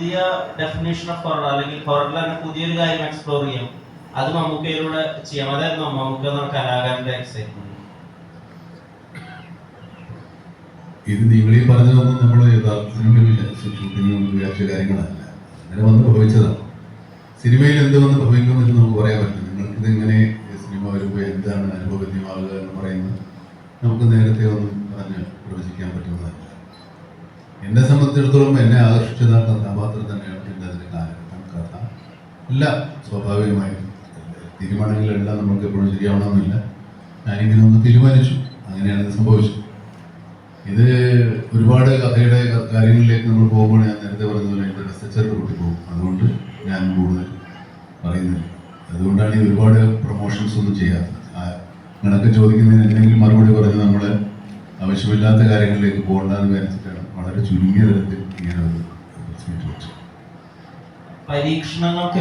പുതിയ definition of horror അല്ലെങ്കിൽ ഹൊററിൽ പുതിയൊരു കാര്യം എക്സ്പ്ലോർ ചെയ്യാം. അത് മമ്മൂക്കയിലൂടെ ചെയ്യാം. അതായിരുന്നു മമ്മൂക്ക എന്ന കലാകാരന്റെ എക്സൈറ്റ്മെന്റ് ഇത് നിങ്ങൾ ഈ പറഞ്ഞതൊന്നും നമ്മൾ യഥാർത്ഥത്തിനുള്ളില്ല ഷൂട്ടിങ്ങിന് വിചാരിച്ച കാര്യങ്ങളല്ല. അങ്ങനെ വന്ന് ഭവിച്ചതാണ് സിനിമയിൽ എന്ത് വന്ന് ഭവിക്കുമെന്ന് നമുക്ക് പറയാൻ പറ്റും നിങ്ങൾക്കിത് എങ്ങനെ സിനിമ വരുമ്പോൾ എന്താണ് അനുഭവജ്ഞമാകുക എന്ന് പറയുന്നത് നമുക്ക് നേരത്തെ ഒന്നും പറഞ്ഞ് പ്രവചിക്കാൻ പറ്റുന്നതല്ല. എന്നെ സംബന്ധിച്ചിടത്തോളം എന്നെ ആകർഷിച്ചത് ആ കഥാപാത്രം തന്നെയാണ് പിന്നെ അതിന് കാരണം കഥ. എല്ലാം സ്വാഭാവികമായി തീരുമാനങ്ങളെല്ലാം നമുക്ക് എപ്പോഴും ശരിയാവണമെന്നില്ല. ഞാനിങ്ങനെ ഒന്ന് തീരുമാനിച്ചു. അങ്ങനെയാണ് ഇത് സംഭവിച്ചത്. ഇത് ഒരുപാട് കഥയുടെ കാര്യങ്ങളിലേക്ക് നമ്മൾ പോകുമ്പോൾ ഞാൻ നേരത്തെ പറഞ്ഞതുപോലെ എന്റെ റിസർച്ചറിന് കൂട്ടി പോകും. അതുകൊണ്ട് ഞാൻ കൂടുതൽ പറയുന്നില്ല. അതുകൊണ്ടാണ് ഈ ഒരുപാട് പ്രൊമോഷൻസ് ഒന്നും ചെയ്യാത്തത്. നിങ്ങളൊക്കെ ചോദിക്കുന്നതിന് എന്തെങ്കിലും മറുപടി പറഞ്ഞ് നമ്മൾ ആവശ്യമില്ലാത്ത കാര്യങ്ങളിലേക്ക് പോകണ്ടെന്ന് വിചാരിച്ചിട്ടാണ് വളരെ ചുരുങ്ങിയ തരത്തിൽ വെച്ചത് പരീക്ഷണങ്ങൾക്ക്